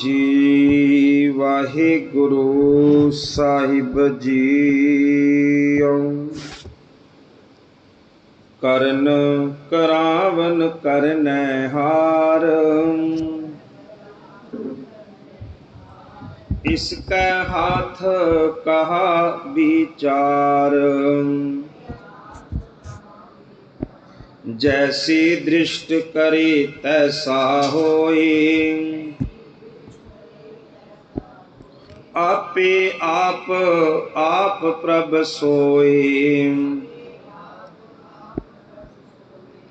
ਜੀ ਵਾਹਿਗੁਰੂ ਸਾਹਿਬ ਜੀ ਕਰਨ ਕਰਾਵਨ ਕਰਨੈ ਹਾਰ। ਇਸ ਕੈ ਹਾਥ ਕਹਾ ਵਿਚਾਰ। ਜੈਸੀ ਦ੍ਰਿਸ਼ਟ ਕਰੇ ਤੈਸਾ ਹੋਏ ਆਪੇ ਆਪ ਆਪ ਪ੍ਰਭ ਸੋਏ।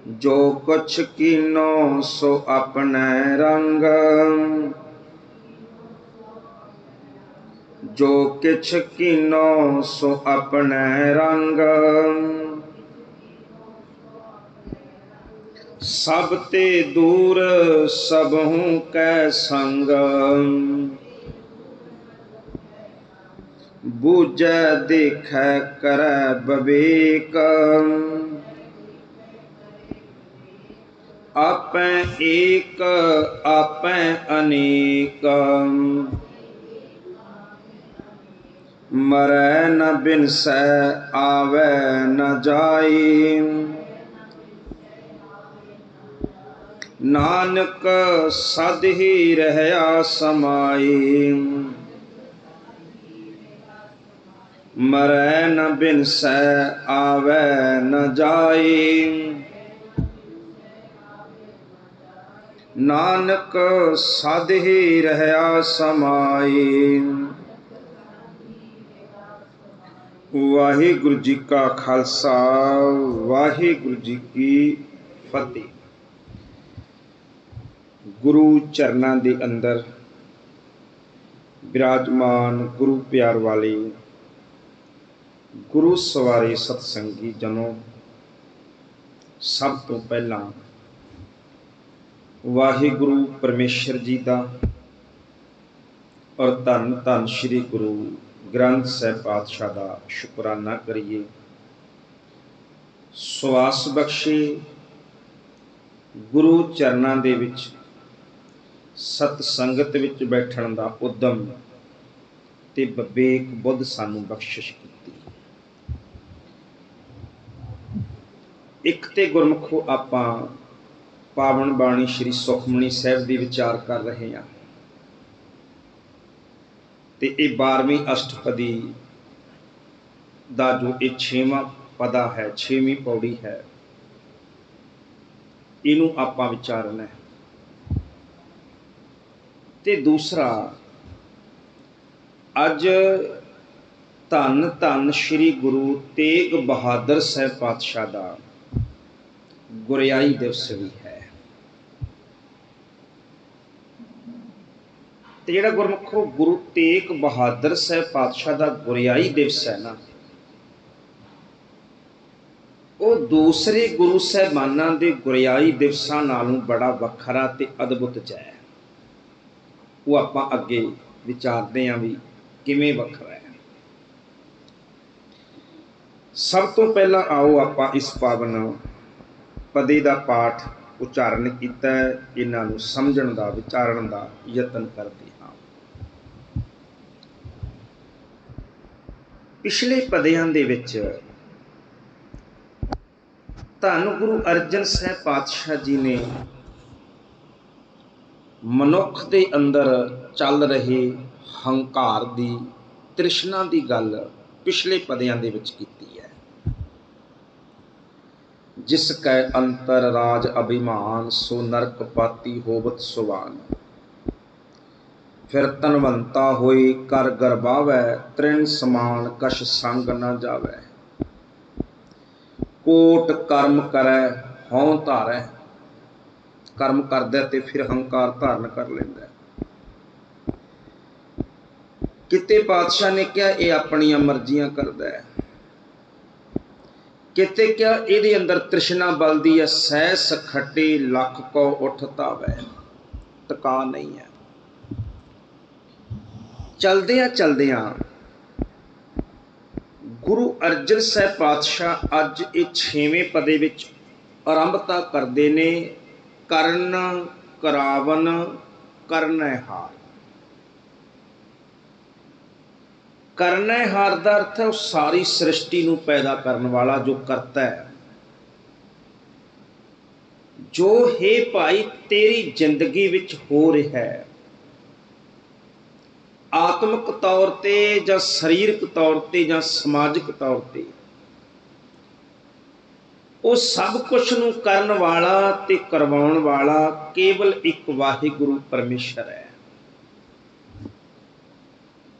ਜੋ ਕੁਛ ਕੀਨੋ, ਸੋ ਆਪਣੇ ਰੰਗ। ਜੋ ਕਿਛ ਕੀਨੋ, ਸੋ ਆਪਣੇ ਰੰਗ। ਸਭ ਤੇ ਦੂਰ ਸਭਹੂ ਕੈ ਸੰਗ। ਬੂਝੈ ਦੇਖੈ ਕਰੈ ਬਵੇਕ। ਆਪੈ ਏਕ, ਆਪੈ ਅਨੇਕ। ਮਰੈ ਨ ਬਿਨਸੈ, ਆਵੈ ਨ ਜਾਈ ਨਾਨਕ ਸਦ ਹੀ ਰਹਿਆ ਸਮਾਈ ਮਰੈ ਨ ਬਿਨਸੈ ਆਵੈ ਨ ਜਾਈ। ਨਾਨਕ ਸਦ ਹੀ ਰਹਿਆ ਸਮਾਈ। ਵਾਹਿਗੁਰੂ ਜੀ ਕਾ ਖਾਲਸਾ, ਵਾਹਿਗੁਰੂ ਜੀ ਕੀ ਫਤਿਹ। ਗੁਰੂ ਚਰਨਾਂ ਦੇ ਅੰਦਰ ਬਿਰਾਜਮਾਨ ਗੁਰੂ ਪਿਆਰ ਵਾਲੇ ਗੁਰੂ ਸਵਾਰੇ ਸਤਸੰਗੀ ਜਨੋ, ਸਭ ਤੋਂ ਪਹਿਲਾਂ ਵਾਹਿਗੁਰੂ ਪਰਮੇਸ਼ਰ ਜੀ ਦਾ ਔਰ ਧੰਨ ਧੰਨ ਸ੍ਰੀ ਗੁਰੂ ਗ੍ਰੰਥ ਸਾਹਿਬ ਪਾਤਸ਼ਾਹ ਦਾ ਸ਼ੁਕਰਾਨਾ ਕਰੀਏ। ਸਵਾਸ ਬਖਸ਼ੇ ਗੁਰੂ ਚਰਨਾਂ ਦੇ ਵਿੱਚ, ਸਤ ਸੰਗਤ ਵਿੱਚ ਬੈਠਣ ਦਾ ਉਦਮ ਤੇ ਵਿਵੇਕ ਬੁੱਧ ਸਾਨੂੰ ਬਖਸ਼ਿਸ਼ ਕੀਤੀ ਇੱਕ ਤੇ ਗੁਰਮੁਖੋ ਆਪਾਂ ਪਾਵਨ ਬਾਣੀ ਸ੍ਰੀ ਸੁਖਮਨੀ ਸਾਹਿਬ ਦੀ ਵਿਚਾਰ ਕਰ ਰਹੇ ਹਾਂ। ਤੇ ਇਹ 12ਵੀਂ ਅਸ਼ਟਪਦੀ ਦਾ ਜੋ ਇਹ 6ਵਾਂ ਪਦਾ ਹੈ 6ਵੀਂ ਪੌੜੀ ਹੈ, ਇਹਨੂੰ ਆਪਾਂ ਵਿਚਾਰਨਾ ਹੈ। ਤੇ ਦੂਸਰਾ, ਅੱਜ ਧੰਨ ਧੰਨ ਸ੍ਰੀ ਗੁਰੂ ਤੇਗ ਬਹਾਦਰ ਸਾਹਿਬ ਪਾਤਸ਼ਾਹ ਦਾ ਗੁਰਿਆਈ ਦਿਵਸ ਵੀ ਹੈ। ਤੇ ਜਿਹੜਾ ਗੁਰਮੁਖੋ ਗੁਰੂ ਤੇਗ ਬਹਾਦਰ ਸਾਹਿਬ ਪਾਤਸ਼ਾਹ ਦਾ ਗੁਰਿਆਈ ਦਿਵਸ ਹੈ ਨਾ, ਉਹ ਦੂਸਰੇ ਗੁਰੂ ਸਾਹਿਬਾਨਾਂ ਦੇ ਗੁਰਿਆਈ ਦਿਵਸਾਂ ਨਾਲੋਂ ਬੜਾ ਵੱਖਰਾ ਤੇ ਅਦਭੁਤ ਹੈ। ਉਹ ਆਪਾਂ ਅੱਗੇ ਵਿਚਾਰਦੇ ਆਂ ਵੀ ਕਿਵੇਂ ਵੱਖਰਾ ਹੈ। ਸਭ ਤੋਂ ਪਹਿਲਾਂ ਆਓ ਆਪਾਂ ਇਸ ਪਾਵਨ ਪਦੇ ਦਾ ਪਾਠ ਉਚਾਰਨ ਕੀਤਾ ਹੈ, ਇਹਨਾਂ ਨੂੰ ਸਮਝਣ ਦਾ, ਵਿਚਾਰਨ ਦਾ ਯਤਨ ਕਰਦੇ ਹਾਂ। ਪਿਛਲੇ ਪਦਿਆਂ ਦੇ ਵਿੱਚ ਧੰਨ ਗੁਰੂ ਅਰਜਨ ਸਾਹਿਬ ਪਾਤਸ਼ਾਹ ਜੀ ਨੇ ਮਨੁੱਖ ਦੇ ਅੰਦਰ ਚੱਲ ਰਹੇ ਹੰਕਾਰ ਦੀ, ਤ੍ਰਿਸ਼ਨਾ ਦੀ ਗੱਲ ਪਿਛਲੇ ਪਦਿਆਂ ਦੇ ਵਿੱਚ ਕੀਤੀ। ਜਿਸ ਕੈ ਅੰਤਰ ਰਾਜ ਅਭਿਮਾਨ, ਸੋ ਨਰਕ ਪਾਤੀ ਹੋਵਤ ਸੁਵਾਨ। ਫਿਰ ਤਨਵੰਤਾ ਹੋਈ ਕਰ ਗਰਬਾਵੈ, ਤ੍ਰਿਣ ਸਮਾਨ ਕਛ ਸੰਗ ਨ ਜਾਵੈ। ਕੋਟ ਕਰਮ ਕਰੈ, ਹਉ ਧਾਰੈ। ਕਰਮ ਕਰਦਾ ਤੇ ਫਿਰ ਹੰਕਾਰ ਧਾਰਨ ਕਰ ਲੈਂਦਾ। ਕਿਤੇ ਪਾਤਸ਼ਾਹ ਨੇ ਕਿਹਾ, ਇਹ ਆਪਣੀਆਂ ਮਰਜ਼ੀਆਂ ਕਰਦਾ। ਹੈ ਕਿਤੇ ਕਿਹਾ ਇਹਦੇ ਅੰਦਰ ਤ੍ਰਿਸ਼ਨਾ ਬਲਦੀ ਹੈ ਸਹਿ ਸਖੱਟੇ ਲੱਖ ਕੋ ਉਠਤਾ ਵੈ ਟਿਕਾ ਨਹੀਂ ਹੈ। ਚਲਦਿਆਂ ਚਲਦਿਆਂ ਗੁਰੂ ਅਰਜਨ ਸਾਹਿਬ ਪਾਤਸ਼ਾਹ ਅੱਜ ਇਹ 6ਵੇਂ ਪਦੇ ਵਿੱਚ ਆਰੰਭਤਾ ਕਰਦੇ ਨੇ, ਕਰਨ ਕਰਾਵਨ ਕਰਨੈ ਹਾਰ। ਕਰਨਾ ਕਰਨਹਾਰ ਦਾ ਅਰਥ ਹੈ ਉਹ ਸਾਰੀ ਸ੍ਰਿਸ਼ਟੀ ਨੂੰ ਪੈਦਾ ਕਰਨ ਵਾਲਾ ਜੋ ਕਰਤਾ ਹੈ। ਜੋ ਹੈ ਭਾਈ, ਤੇਰੀ ਜ਼ਿੰਦਗੀ ਵਿੱਚ ਹੋ ਰਿਹਾ ਹੈ। ਆਤਮਿਕ ਤੌਰ ਤੇ ਜਾਂ ਸਰੀਰਕ ਤੌਰ ਤੇ ਜਾਂ ਸਮਾਜਿਕ ਤੌਰ ਤੇ। ਉਹ ਸਭ ਕੁਝ ਨੂੰ ਕਰਨ ਵਾਲਾ ਤੇ ਕਰਵਾਉਣ ਵਾਲਾ ਕੇਵਲ ਇੱਕ ਵਾਹਿਗੁਰੂ ਪਰਮੇਸ਼ਰ ਹੈ।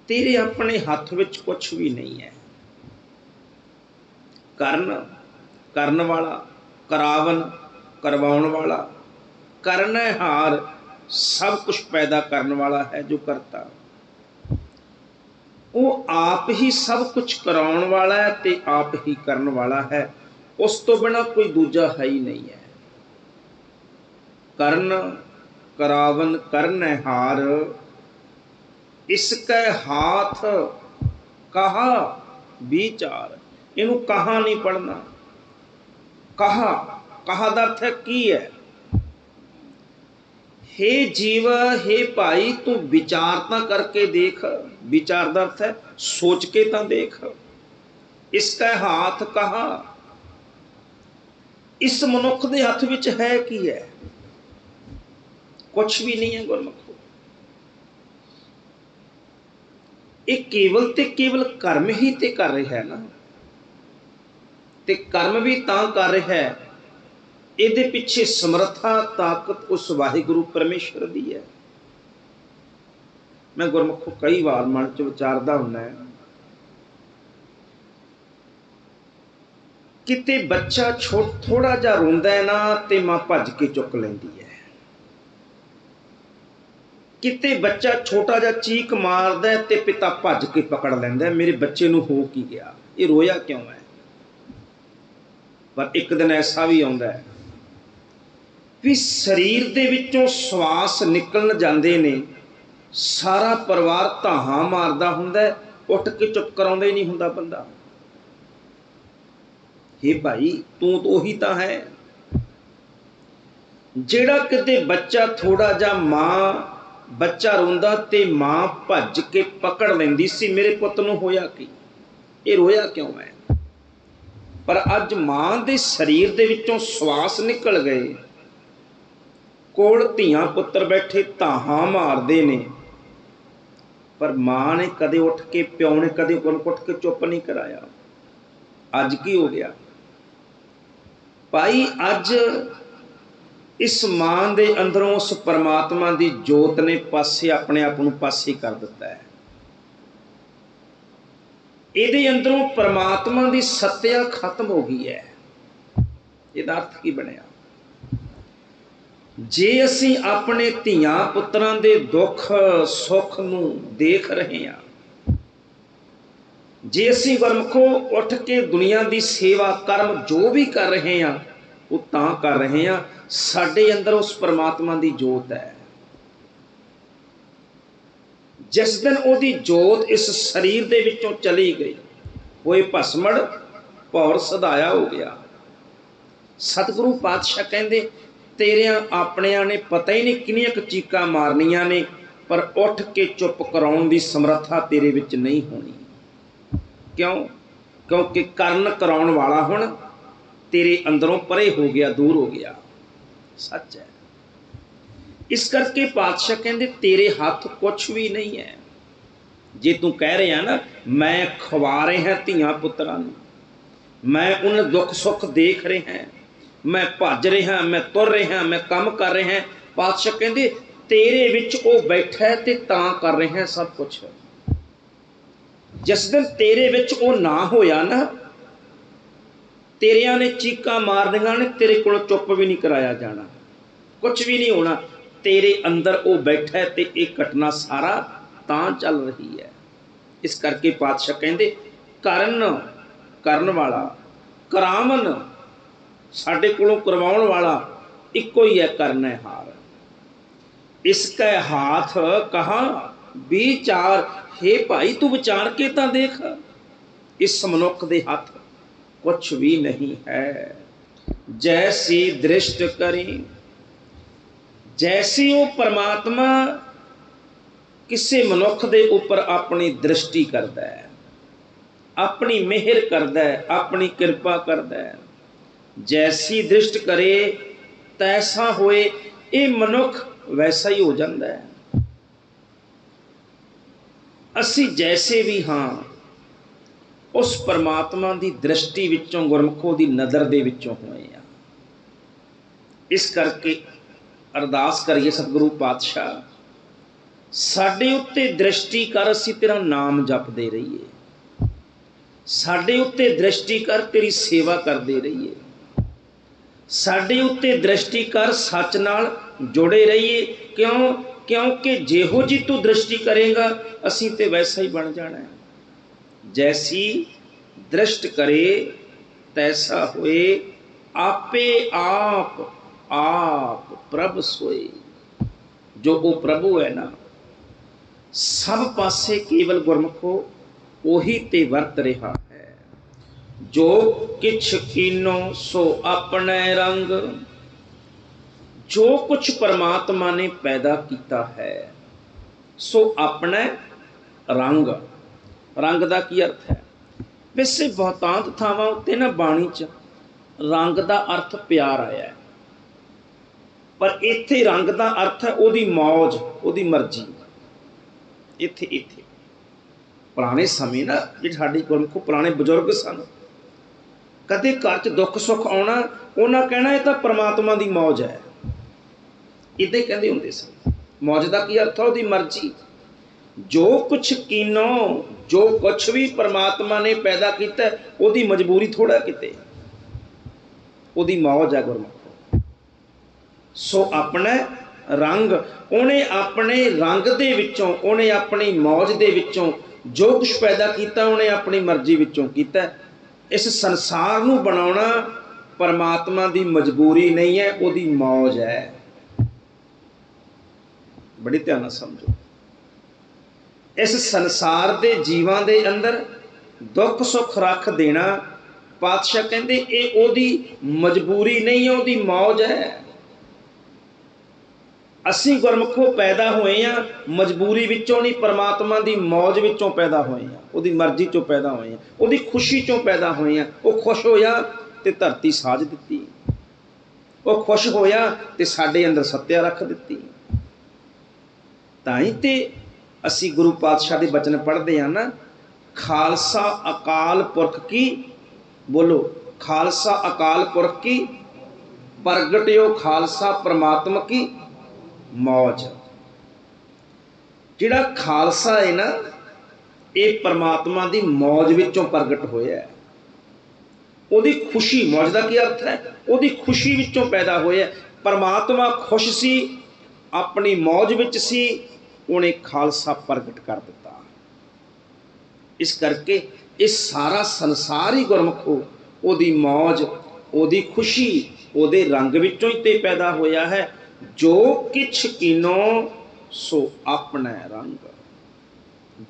ਤੇਰੇ ਆਪਣੇ ਹੱਥ ਵਿੱਚ ਕੁਝ ਵੀ ਨਹੀਂ ਹੈ। ਕਰਨ ਕਰਨ ਵਾਲਾ, ਕਰਾਵਨ, ਕਰਵਾਉਣ ਵਾਲਾ ਕਰਨਹਾਰ ਸਭ ਕੁਝ ਪੈਦਾ ਕਰਨ ਵਾਲਾ ਹੈ ਜੋ ਕਰਤਾ। ਉਹ ਆਪ ਹੀ ਸਭ ਕੁਝ ਕਰਾਉਣ ਵਾਲਾ ਹੈ ਤੇ ਆਪ ਹੀ ਕਰਨ ਵਾਲਾ ਹੈ। ਉਸ ਤੋਂ ਬਿਨਾ ਕੋਈ ਦੂਜਾ ਹੈ ਹੀ ਨਹੀਂ ਹੈ। ਕਰਨ, ਕਰਾਵਨ ਕਰਨਹਾਰ ਇਸਕੈ ਹਾਥ ਕਹਾ ਵਿਚਾਰ। ਇਹਨੂੰ ਕਹਾ ਨਹੀਂ ਪੜਨਾ ਕਹਾ ਕਹਾ ਦਾ ਅਰਥ ਕੀ ਹੈ? हे ਜੀਵ हे ਭਾਈ, ਤੂੰ ਵਿਚਾਰ ਤਾਂ ਕਰਕੇ ਦੇਖ। ਵਿਚਾਰ ਦਾ ਅਰਥ ਹੈ ਸੋਚ ਕੇ ਤਾਂ ਦੇਖ। ਇਸ ਦਾ ਹੱਥ ਕਹਾ। ਇਸ ਮਨੁੱਖ ਦੇ ਹੱਥ ਵਿੱਚ ਹੈ ਕੀ ਹੈ? ਕੁਝ ਵੀ ਨਹੀਂ ਹੈ ਗੁਰਮੁਖ। ਇਹ ਕੇਵਲ ਤੇ ਕੇਵਲ ਕਰਮ ਹੀ ਤੇ ਕਰ ਰਿਹਾ ਹੈ ਨਾ। ਤੇ ਕਰਮ ਵੀ ਤਾਂ ਕਰ ਰਿਹਾ ਹੈ, ਇਹਦੇ ਪਿੱਛੇ ਸਮਰੱਥਾ, ਤਾਕਤ ਉਸ ਵਾਹਿਗੁਰੂ ਪਰਮੇਸ਼ਰ ਦੀ ਹੈ। ਮੈਂ ਗੁਰਮੁਖੋ ਕਈ ਵਾਰ ਮਨ ਚ ਵਿਚਾਰਦਾ ਹੁੰਦਾ ਹੈ, ਕਿਤੇ ਬੱਚਾ ਛੋਟ ਥੋੜਾ ਜਿਹਾ ਰੋਂਦਾ ਹੈ ਨਾ, ਤੇ ਮਾਂ ਭੱਜ ਕੇ ਚੁੱਕ ਲੈਂਦੀ ਹੈ। ਕਿਤੇ ਬੱਚਾ ਛੋਟਾ ਜਿਹਾ ਚੀਕ ਮਾਰਦਾ ਤੇ ਪਿਤਾ ਭੱਜ ਕੇ ਪਕੜ ਲੈਂਦਾ ਮੇਰੇ ਬੱਚੇ ਨੂੰ ਹੋ ਕੀ ਗਿਆ? ਇਹ ਰੋਇਆ ਕਿਉਂ ਹੈ? ਪਰ ਇੱਕ ਦਿਨ ਐਸਾ ਵੀ ਆਉਂਦਾ ਹੈ ਵੀ ਸਰੀਰ ਦੇ ਵਿੱਚੋਂ ਸਵਾਸ ਨਿਕਲਣ ਜਾਂਦੇ ਨੇ, ਸਾਰਾ ਪਰਿਵਾਰ ਧਾਹਾਂ ਮਾਰਦਾ ਹੁੰਦਾ ਉੱਠ ਕੇ ਚੁੱਪ ਕਰਾਉਂਦਾ ਹੀ ਨਹੀਂ ਹੁੰਦਾ ਬੰਦਾ। ਹੇ ਭਾਈ, ਤੂੰ ਤਾਂ ਉਹੀ ਤਾਂ ਹੈ। ਜਿਹੜਾ ਕਿਤੇ ਬੱਚਾ ਥੋੜਾ ਜਿਹਾ ਮਾਂ ਬੱਚਾ ਰੋਂਦਾ ਤੇ ਮਾਂ ਭੱਜ ਕੇ ਪਕੜ ਲੈਂਦੀ ਸੀ, ਮੇਰੇ ਪੁੱਤ ਨੂੰ ਹੋਇਆ ਕੀ? ਇਹ ਰੋਇਆ ਕਿਉਂ ਹੈ ਪਰ ਅੱਜ ਮਾਂ ਦੇ ਸਰੀਰ ਦੇ ਵਿੱਚੋਂ ਸਵਾਸ ਨਿਕਲ ਗਏ। ਕੋਲ ਧੀਆਂ ਪੁੱਤਰ ਬੈਠੇ ਧਾਹਾਂ ਮਾਰਦੇ ਨੇ। ਪਰ ਮਾਂ ਨੇ ਕਦੇ ਉੱਠ ਕੇ, ਪਿਓ ਨੇ ਕਦੇ ਕੋਲ ਉੱਠ ਕੇ ਚੁੱਪ ਨਹੀਂ ਕਰਾਇਆ। ਅੱਜ ਕੀ ਹੋ ਗਿਆ? ਭਾਈ, ਅੱਜ ਇਸ ਮਾਂ ਦੇ ਅੰਦਰੋਂ ਉਸ ਪਰਮਾਤਮਾ ਦੀ ਜੋਤ ਨੇ ਪਾਸੇ ਆਪਣੇ ਆਪ ਨੂੰ ਪਾਸੇ ਕਰ ਦਿੱਤਾ ਹੈ। ਇਹਦੇ ਅੰਦਰੋਂ ਪਰਮਾਤਮਾ ਦੀ ਸੱਤਿਆ ਖਤਮ ਹੋ ਗਈ ਹੈ। ਇਹਦਾ ਅਰਥ ਕੀ ਬਣਿਆ? ਜੇ ਅਸੀਂ ਆਪਣੇ ਧੀਆਂ ਪੁੱਤਰਾਂ ਦੇ ਦੁੱਖ, ਸੁੱਖ ਨੂੰ ਦੇਖ ਰਹੇ ਹਾਂ, ਜੇ ਅਸੀਂ ਗੁਰਮਖੋ ਉੱਠ ਕੇ ਦੁਨੀਆ ਦੀ ਸੇਵਾ ਕਰਮ ਜੋ ਵੀ ਕਰ ਰਹੇ ਹਾਂ ਉਹ ਤਾਂ ਕਰ ਰਹੇ ਹਾਂ। ਸਾਡੇ ਅੰਦਰ ਉਸ ਪਰਮਾਤਮਾ ਦੀ ਜੋਤ ਹੈ। ਜਿਸ ਦਿਨ ਉਹਦੀ ਜੋਤ ਇਸ ਸਰੀਰ ਦੇ ਵਿੱਚੋਂ ਚਲੀ ਗਈ, ਉਹ ਇਹ ਭਸਮੜ ਭੌਰ ਸਦਾਇਆ ਹੋ ਗਿਆ। ਸਤਿਗੁਰੂ ਪਾਤਸ਼ਾਹ ਕਹਿੰਦੇ, ਤੇਰਿਆਂ ਆਪਣਿਆਂ ਨੇ ਪਤਾ ਹੀ ਨਹੀਂ ਕਿੰਨੀਆਂ ਕੁ ਚੀਕਾਂ ਮਾਰਨੀਆਂ ਨੇ, ਪਰ ਉੱਠ ਕੇ ਚੁੱਪ ਕਰਾਉਣ ਦੀ ਸਮਰੱਥਾ ਤੇਰੇ ਵਿੱਚ ਨਹੀਂ ਹੋਣੀ। ਕਿਉਂ? ਕਿਉਂਕਿ ਕਰਨ ਕਰਾਉਣ ਵਾਲਾ ਹੁਣ ਤੇਰੇ ਅੰਦਰੋਂ ਪਰੇ ਹੋ ਗਿਆ, ਦੂਰ ਹੋ ਗਿਆ। ਸੱਚ ਹੈ। ਇਸ ਕਰਕੇ ਪਾਤਸ਼ਾਹ ਕਹਿੰਦੇ, ਤੇਰੇ ਹੱਥ ਕੁਝ ਵੀ ਨਹੀਂ ਹੈ। ਜੇ ਤੂੰ ਕਹਿ ਰਿਹਾ ਨਾ, ਮੈਂ ਖਵਾ ਰਿਹਾ ਧੀਆਂ ਪੁੱਤਰਾਂ ਨੂੰ, ਮੈਂ ਉਹਨਾਂ ਦੁੱਖ ਸੁੱਖ ਦੇਖ ਰਿਹਾ, ਮੈਂ ਭੱਜ ਰਿਹਾ, ਮੈਂ ਤੁਰ ਰਿਹਾ, ਮੈਂ ਕੰਮ ਕਰ ਰਿਹਾ, ਪਾਤਸ਼ਾਹ ਕਹਿੰਦੇ, ਤੇਰੇ ਵਿੱਚ ਉਹ ਬੈਠਾ ਤੇ ਤਾਂ ਕਰ ਰਿਹਾ ਸਭ ਕੁਝ ਜਿਸ ਦਿਨ ਤੇਰੇ ਵਿੱਚ ਉਹ ਨਾ ਹੋਇਆ ਨਾ ਤੇਰਿਆਂ ਨੇ ਚੀਕਾਂ ਮਾਰਨੀਆਂ ਨੇ, ਤੇਰੇ ਕੋਲ ਚੁੱਪ ਵੀ ਨਹੀਂ ਕਰਾਇਆ ਜਾਣਾ। ਕੁਝ ਵੀ ਨਹੀਂ ਹੋਣਾ। ਤੇਰੇ ਅੰਦਰ ਉਹ ਬੈਠਾ ਹੈ ਤੇ ਇਹ ਘਟਨਾ ਸਾਰਾ ਤਾਂ ਚੱਲ ਰਹੀ ਹੈ। ਇਸ ਕਰਕੇ ਪਾਤਸ਼ਾਹ ਕਹਿੰਦੇ, ਕਰਨ ਕਰਨ ਵਾਲਾ, ਕਰਾਵਨ, ਸਾਡੇ ਕੋਲੋਂ ਕਰਵਾਉਣ ਵਾਲਾ, ਇੱਕੋ ਹੀ ਹੈ ਕਰਨਾ ਹਾਰ। ਇਸ ਕੈ ਹਾਥ ਕਹਾ ਵਿਚਾਰ, ਹੇ ਭਾਈ ਤੂੰ ਵਿਚਾਰ ਕੇ ਤਾਂ ਦੇਖ, ਇਸ ਮਨੁੱਖ ਦੇ ਹੱਥ ਕੁਝ ਵੀ ਨਹੀਂ ਹੈ ਜੈਸੀ ਦ੍ਰਿਸ਼ਟ ਕਰੀ ਜੈਸੀ ਉਹ ਪਰਮਾਤਮਾ ਕਿਸੇ ਮਨੁੱਖ ਦੇ ਉੱਪਰ ਆਪਣੀ ਦ੍ਰਿਸ਼ਟੀ ਕਰਦਾ ਹੈ ਆਪਣੀ ਮਿਹਰ ਕਰਦਾ ਹੈ ਆਪਣੀ ਕਿਰਪਾ ਕਰਦਾ ਹੈ ਜੈਸੀ ਦ੍ਰਿਸ਼ਟ ਕਰੇ ਤੈਸਾ ਹੋਏ ਇਹ ਮਨੁੱਖ ਵੈਸਾ ਹੀ ਹੋ ਜਾਂਦਾ ਹੈ ਅਸੀਂ ਜੈਸੇ ਵੀ ਹਾਂ ਉਸ ਪਰਮਾਤਮਾ ਦੀ ਦ੍ਰਿਸ਼ਟੀ ਵਿੱਚੋਂ, ਗੁਰਮਖੋ ਦੀ ਨਜ਼ਰ ਦੇ ਵਿੱਚੋਂ ਹੋਏ ਆ। ਇਸ ਕਰਕੇ ਅਰਦਾਸ ਕਰੀਏ ਸਤਿਗੁਰੂ ਪਾਤਸ਼ਾਹ, ਸਾਡੇ ਉੱਤੇ ਦ੍ਰਿਸ਼ਟੀ ਕਰ, ਅਸੀਂ ਤੇਰਾ ਨਾਮ ਜਪਦੇ ਰਹੀਏ। ਸਾਡੇ ਉੱਤੇ ਦ੍ਰਿਸ਼ਟੀ ਕਰ, ਤੇਰੀ ਸੇਵਾ ਕਰਦੇ ਰਹੀਏ। ਸਾਡੇ ਉੱਤੇ ਦ੍ਰਿਸ਼ਟੀ ਕਰ, ਸੱਚ ਨਾਲ ਜੁੜੇ ਰਹੀਏ। ਕਿਉਂ? ਕਿਉਂਕਿ ਜਿਹੋ ਜੀ ਤੂੰ ਦ੍ਰਿਸ਼ਟੀ ਕਰੇਗਾ, ਅਸੀਂ ਤੇ ਵੈਸਾ ਹੀ ਬਣ ਜਾਣਾ ਹੈ। ਜੈਸੀ ਦ੍ਰਿਸ਼ਟ ਕਰੇ ਤੈਸਾ ਹੋਏ ਆਪੇ ਆਪ ਆਪ ਪ੍ਰਭ ਸੋਏ ਜੋ ਉਹ ਪ੍ਰਭੂ ਹੈ ਨਾ ਸਭ ਪਾਸੇ ਕੇਵਲ ਗੁਰਮਖੋ ਉਹੀ ਤੇ ਵਰਤ ਰਿਹਾ ਹੈ ਜੋ ਕਿਛ ਕੀਨੋ ਸੋ ਆਪਣੇ ਰੰਗ ਜੋ ਕੁਛ ਪਰਮਾਤਮਾ ਨੇ ਪੈਦਾ ਕੀਤਾ ਹੈ ਸੋ ਆਪਣੇ ਰੰਗ ਰੰਗ ਦਾ ਕੀ ਅਰਥ ਹੈ? ਵੈਸੇ ਬਹੁਤਾਂਤ ਥਾਵਾਂ ਉੱਤੇ ਨਾ ਬਾਣੀ 'ਚ ਰੰਗ ਦਾ ਅਰਥ ਪਿਆਰ ਆਇਆ ਹੈ। ਪਰ ਇੱਥੇ ਰੰਗ ਦਾ ਅਰਥ ਹੈ ਉਹਦੀ ਮੌਜ, ਉਹਦੀ ਮਰਜ਼ੀ। ਇੱਥੇ ਇੱਥੇ। ਪੁਰਾਣੇ ਸਮੇਂ ਨਾ ਜਿਹੜੇ ਸਾਡੇ ਗੁਰਮੁਖ ਪੁਰਾਣੇ ਬਜ਼ੁਰਗ ਸਨ, ਕਦੇ ਘਰ 'ਚ ਦੁੱਖ ਸੁੱਖ ਆਉਣਾ, ਉਹਨਾਂ ਕਹਿਣਾ ਇਹ ਤਾਂ ਪ੍ਰਮਾਤਮਾ ਦੀ ਮੌਜ ਹੈ। ਇਦਾਂ ਕਹਿੰਦੇ ਹੁੰਦੇ ਸਨ। ਮੌਜ ਦਾ ਕੀ ਅਰਥ ਹੈ? ਉਹਦੀ ਮਰਜ਼ੀ। ਜੋ ਕੁਛ ਕੀਨੋ, ਜੋ ਕੁਛ ਵੀ ਪਰਮਾਤਮਾ ਨੇ ਪੈਦਾ ਕੀਤਾ, ਉਹਦੀ ਮਜਬੂਰੀ ਥੋੜਾ ਕਿਤੇ। ਉਹਦੀ ਮੌਜ ਹੈ ਗੁਰਮੁਖ ਸੋ ਆਪਣਾ ਰੰਗ, ਉਹਨੇ ਆਪਣੇ ਰੰਗ ਦੇ ਵਿੱਚੋਂ, ਉਹਨੇ ਆਪਣੀ ਮੌਜ ਦੇ ਵਿੱਚੋਂ ਜੋ ਕੁਝ ਪੈਦਾ ਕੀਤਾ, ਉਹਨੇ ਆਪਣੀ ਮਰਜ਼ੀ ਵਿੱਚੋਂ ਕੀਤਾ। ਇਸ ਸੰਸਾਰ ਨੂੰ ਬਣਾਉਣਾ ਪਰਮਾਤਮਾ ਦੀ ਮਜਬੂਰੀ ਨਹੀਂ ਹੈ, ਉਹਦੀ ਮੌਜ ਹੈ। ਬੜੀ ਧਿਆਨ ਨਾਲ ਸਮਝੋ। ਇਸ ਸੰਸਾਰ ਦੇ ਜੀਵਾਂ ਦੇ ਅੰਦਰ ਦੁੱਖ, ਸੁੱਖ ਰੱਖ ਦੇਣਾ ਪਾਤਸ਼ਾਹ ਕਹਿੰਦੇ ਇਹ ਉਹਦੀ ਮਜਬੂਰੀ ਨਹੀਂ, ਉਹਦੀ ਮੌਜ ਹੈ। ਅਸੀਂ ਗੁਰਮੁਖੋ ਪੈਦਾ ਹੋਏ ਆ ਮਜਬੂਰੀ ਵਿੱਚੋਂ ਨਹੀਂ, ਪਰਮਾਤਮਾ ਦੀ ਮੌਜ ਵਿੱਚੋਂ ਪੈਦਾ ਹੋਏ ਆ ਉਹਦੀ ਮਰਜ਼ੀ ਚੋਂ ਪੈਦਾ ਹੋਏ ਆ ਉਹਦੀ ਖੁਸ਼ੀ ਚੋਂ ਪੈਦਾ ਹੋਏ ਆ ਉਹ ਖੁਸ਼ ਹੋਇਆ ਤੇ ਧਰਤੀ ਸਾਜ ਦਿੱਤੀ। ਉਹ ਖੁਸ਼ ਹੋਇਆ ਤੇ ਸਾਡੇ ਅੰਦਰ ਸੱਤਿਆ ਰੱਖ ਦਿੱਤੀ। ਤਾਂ ਹੀ ਤੇ ਅਸੀਂ ਗੁਰੂ ਪਾਤਸ਼ਾਹ ਦੇ ਬਚਨ ਪੜ੍ਹਦੇ ਹਾਂ ਨਾ, ਖਾਲਸਾ ਅਕਾਲ ਪੁਰਖ ਕੀ? ਬੋਲੋ, ਖਾਲਸਾ ਅਕਾਲ ਪੁਰਖ ਕੀ? ਪ੍ਰਗਟਿਓ ਖਾਲਸਾ ਪ੍ਰਮਾਤਮ ਕੀ? ਮੌਜ। ਜਿਹੜਾ ਖਾਲਸਾ ਹੈ ਨਾ, ਇਹ ਪਰਮਾਤਮਾ ਦੀ ਮੌਜ ਵਿੱਚੋਂ ਪ੍ਰਗਟ ਹੋਇਆ ਹੈ। ਉਹਦੀ ਖੁਸ਼ੀ, ਮੌਜ ਦਾ ਕੀ ਅਰਥ ਹੈ? ਉਹਦੀ ਖੁਸ਼ੀ ਵਿੱਚੋਂ ਪੈਦਾ ਹੋਇਆ ਪਰਮਾਤਮਾ ਖੁਸ਼ ਸੀ, ਆਪਣੀ ਮੌਜ ਵਿੱਚ ਸੀ ਉਹਨੇ ਖਾਲਸਾ ਪ੍ਰਗਟ ਕਰ ਦਿੱਤਾ। ਇਸ ਕਰਕੇ ਇਹ ਸਾਰਾ ਸੰਸਾਰ ਹੀ ਗੁਰਮਖੋ ਉਹਦੀ ਮੌਜ, ਉਹਦੀ ਖੁਸ਼ੀ, ਉਹਦੇ ਰੰਗ ਵਿੱਚੋਂ ਹੀ ਤੇ ਪੈਦਾ ਹੋਇਆ ਹੈ। ਜੋ ਕਿਛ ਕੀਨੋ, ਸੋ ਆਪਣਾ ਰੰਗ।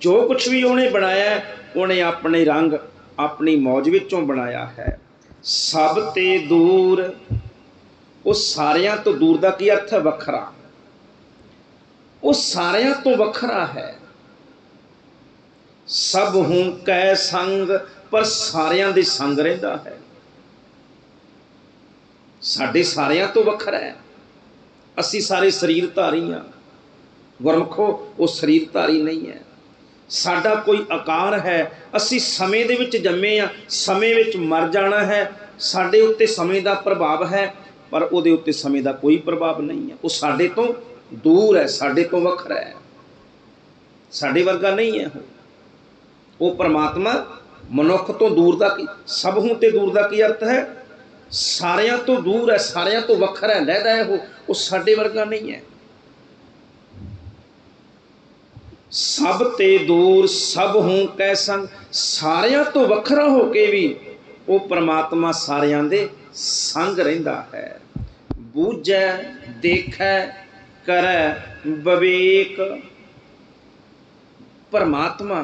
ਜੋ ਕੁਛ ਵੀ ਉਹਨੇ ਬਣਾਇਆ ਉਹਨੇ ਆਪਣੇ ਰੰਗ, ਆਪਣੀ ਮੌਜ ਵਿੱਚੋਂ ਬਣਾਇਆ ਹੈ। ਸਭ ਤੇ ਦੂਰ, ਉਹ ਸਾਰਿਆਂ ਤੋਂ ਦੂਰ ਦਾ ਕੀ ਅਰਥ ਹੈ? ਵੱਖਰਾ। ਉਹ ਸਾਰਿਆਂ ਤੋਂ ਵੱਖਰਾ ਹੈ। ਸਭ ਹੂੰ ਕੈ ਸੰਗ, ਪਰ ਸਾਰਿਆਂ ਦੇ ਸੰਗ ਰਹਿੰਦਾ ਹੈ। ਸਾਡੇ ਸਾਰਿਆਂ ਤੋਂ ਵੱਖਰਾ ਹੈ। ਅਸੀਂ ਸਾਰੇ ਸਰੀਰ ਧਾਰੀ ਹਾਂ। ਗੁਰਮਖੋ ਉਹ ਸਰੀਰ ਧਾਰੀ ਨਹੀਂ ਹੈ। ਸਾਡਾ ਕੋਈ ਆਕਾਰ ਹੈ। ਅਸੀਂ ਸਮੇਂ ਦੇ ਵਿੱਚ ਜੰਮੇ ਆ ਸਮੇਂ ਵਿੱਚ ਮਰ ਜਾਣਾ ਹੈ। ਸਾਡੇ ਉੱਤੇ ਸਮੇਂ ਦਾ ਪ੍ਰਭਾਵ ਹੈ, ਪਰ ਉਹਦੇ ਉੱਤੇ ਸਮੇਂ ਦਾ ਕੋਈ ਪ੍ਰਭਾਵ ਨਹੀਂ ਹੈ। ਉਹ ਸਾਡੇ ਤੋਂ ਦੂਰ ਹੈ, ਸਾਡੇ ਤੋਂ ਵੱਖਰਾ ਹੈ। ਸਾਡੇ ਵਰਗਾ ਨਹੀਂ ਹੈ ਉਹ। ਪਰਮਾਤਮਾ ਮਨੁੱਖ ਤੋਂ ਦੂਰ ਦਾ ਕੀ, ਸਭ ਹੂੰ ਤੇ ਦੂਰ ਦਾ ਕੀ ਅਰਥ ਹੈ? ਸਾਰਿਆਂ ਤੋਂ ਦੂਰ ਹੈ, ਸਾਰਿਆਂ ਤੋਂ ਵੱਖਰਾ ਹੈ, ਲਹਿਦਾ ਹੈ ਉਹ। ਉਹ ਸਾਡੇ ਵਰਗਾ ਨਹੀਂ ਹੈ। ਸਭ ਤੇ ਦੂਰ, ਸਭ ਹੂੰ ਕਹਿ ਸੰਗ, ਸਾਰਿਆਂ ਤੋਂ ਵੱਖਰਾ ਹੋ ਕੇ ਵੀ ਉਹ ਪ੍ਰਮਾਤਮਾ ਸਾਰਿਆਂ ਦੇ ਸੰਗ ਰਹਿੰਦਾ ਹੈ। ਬੂਝੈ, ਦੇਖੈ ਕਰੈ ਵਿਵੇਕ। ਪਰਮਾਤਮਾ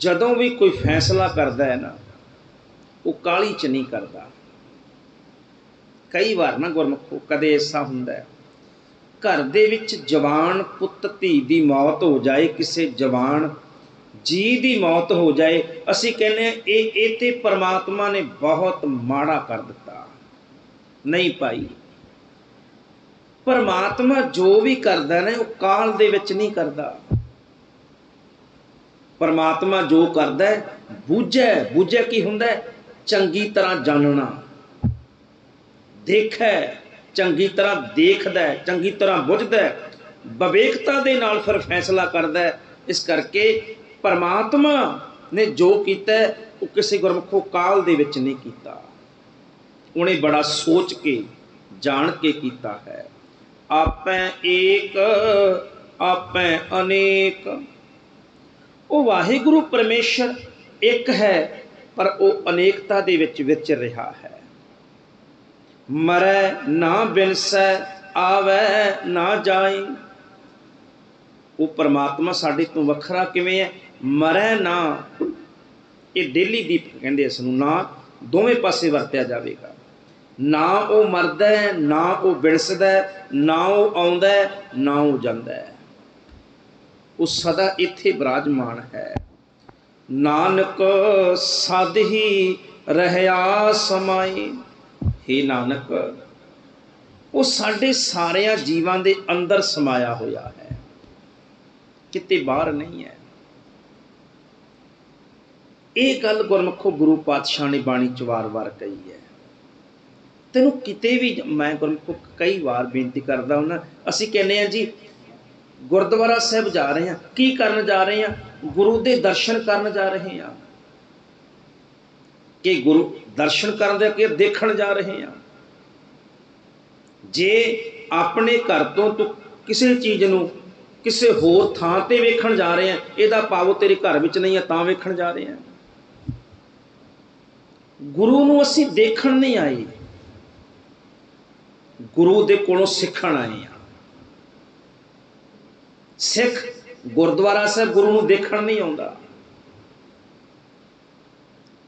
ਜਦੋਂ ਵੀ ਕੋਈ ਫੈਸਲਾ ਕਰਦਾ ਹੈ ਨਾ ਉਹ ਕਾਲੀ ਚ ਨਹੀਂ ਕਰਦਾ। ਕਈ ਵਾਰ ਨਾ ਗੁਰਮੁਖੋ ਕਦੇ ਐਸਾ ਹੁੰਦਾ ਹੈ ਘਰ ਦੇ ਵਿੱਚ ਜਵਾਨ ਪੁੱਤ ਧੀ ਦੀ ਮੌਤ ਹੋ ਜਾਏ ਕਿਸੇ ਜਵਾਨ ਜੀ ਦੀ ਮੌਤ ਹੋ ਜਾਏ ਅਸੀਂ ਕਹਿੰਦੇ ਹਾਂ, ਇਹ ਇਹ ਤੇ ਪਰਮਾਤਮਾ ਨੇ ਬਹੁਤ ਮਾੜਾ ਕਰ ਦਿੱਤਾ। ਨਹੀਂ ਭਾਈ ਪਰਮਾਤਮਾ ਜੋ ਵੀ ਕਰਦਾ ਨੇ, ਉਹ ਕਾਲ ਦੇ ਵਿੱਚ ਨਹੀਂ ਕਰਦਾ। ਪਰਮਾਤਮਾ ਜੋ ਕਰਦਾ ਹੈ, ਬੁੱਝੈ ਬੁੱਝੈ ਕੀ ਹੁੰਦਾ ਚੰਗੀ ਤਰ੍ਹਾਂ ਜਾਣਨਾ। ਦੇਖੈ, ਚੰਗੀ ਤਰ੍ਹਾਂ ਦੇਖਦਾ ਚੰਗੀ ਤਰ੍ਹਾਂ ਬੁੱਝਦਾ ਵਿਵੇਕਤਾ ਦੇ ਨਾਲ ਫਿਰ ਫੈਸਲਾ ਕਰਦਾ ਇਸ ਕਰਕੇ ਪਰਮਾਤਮਾ ਨੇ ਜੋ ਕੀਤਾ ਉਹ ਕਿਸੇ ਗੁਰਮੁਖੋ ਕਾਲ ਦੇ ਵਿੱਚ ਨਹੀਂ ਕੀਤਾ। ਉਹਨੇ ਬੜਾ ਸੋਚ ਕੇ, ਜਾਣ ਕੇ ਕੀਤਾ ਹੈ। ਆਪੈ ਏਕ, ਆਪੈ ਅਨੇਕ। ਉਹ ਵਾਹਿਗੁਰੂ ਪਰਮੇਸ਼ਰ ਇੱਕ ਹੈ, ਪਰ ਉਹ ਅਨੇਕਤਾ ਦੇ ਵਿੱਚ ਵਿਚਰ ਰਿਹਾ ਹੈ। ਮਰੈ ਨਾ ਬਿਨਸੈ, ਆਵੈ ਨਾ ਜਾਈ। ਉਹ ਪਰਮਾਤਮਾ ਸਾਡੇ ਤੋਂ ਵੱਖਰਾ ਕਿਵੇਂ ਹੈ? ਮਰੈ ਨਾ। ਇਹ ਡੇਲੀ ਦੀਪ ਕਹਿੰਦੇ ਇਸ ਨੂੰ, ਨਾ ਦੋਵੇਂ ਪਾਸੇ ਵਰਤਿਆ ਜਾਵੇਗਾ। ਨਾ ਉਹ ਮਰਦਾ ਹੈ, ਨਾ ਉਹ ਬਿਨਸਦਾ ਹੈ, ਨਾ ਉਹ ਆਉਂਦਾ ਹੈ, ਨਾ ਉਹ ਜਾਂਦਾ ਹੈ। ਉਹ ਸਦਾ ਇੱਥੇ ਬਿਰਾਜਮਾਨ ਹੈ। ਨਾਨਕ ਸਦ ਹੀ ਰਹਿਆ ਸਮਾਈ। ਹੇ ਨਾਨਕ, ਉਹ ਸਾਡੇ ਸਾਰਿਆਂ ਜੀਵਾਂ ਦੇ ਅੰਦਰ ਸਮਾਇਆ ਹੋਇਆ ਹੈ। ਕਿਤੇ ਬਾਹਰ ਨਹੀਂ ਹੈ। ਇਹ ਗੱਲ ਗੁਰਮੁਖੋ ਗੁਰੂ ਪਾਤਸ਼ਾਹ ਨੇ ਬਾਣੀ ਚ ਵਾਰ-ਵਾਰ ਕਹੀ ਹੈ। ਤੈਨੂੰ ਕਿਤੇ ਵੀ ਮੈਂ ਗੁਰਮੁਖੋ ਕਈ ਵਾਰ ਬੇਨਤੀ ਕਰਦਾ ਹੁੰਦਾ, ਅਸੀਂ ਕਹਿੰਦੇ ਆ ਜੀ, ਗੁਰਦੁਆਰਾ ਸਾਹਿਬ ਜਾ ਰਹੇ ਹਾਂ। ਕੀ ਕਰਨ ਜਾ ਰਹੇ ਹਾਂ? ਗੁਰੂ ਦੇ ਦਰਸ਼ਨ ਕਰਨ ਜਾ ਰਹੇ ਹਾਂ। ਕਿ ਗੁਰੂ ਦਰਸ਼ਨ ਕਰਨ ਦੇ ਅੱਗੇ ਦੇਖਣ ਜਾ ਰਹੇ ਹਾਂ। ਜੇ ਆਪਣੇ ਘਰ ਤੋਂ ਤੂੰ ਕਿਸੇ ਚੀਜ਼ ਨੂੰ ਕਿਸੇ ਹੋਰ ਥਾਂ ਤੇ ਵੇਖਣ ਜਾ ਰਹੇ ਆ ਇਹਦਾ ਭਾਵ ਤੇਰੇ ਘਰ ਵਿੱਚ ਨਹੀਂ ਆ ਤਾਂ ਵੇਖਣ ਜਾ ਰਹੇ ਆ ਗੁਰੂ ਨੂੰ ਅਸੀਂ ਦੇਖਣ ਨਹੀਂ ਆਏ। ਗੁਰੂ ਦੇ ਕੋਲੋਂ ਸਿੱਖਣ ਆਏ ਆ ਸਿੱਖ ਗੁਰਦੁਆਰਾ ਸਾਹਿਬ ਗੁਰੂ ਨੂੰ ਦੇਖਣ ਨਹੀਂ ਆਉਂਦਾ।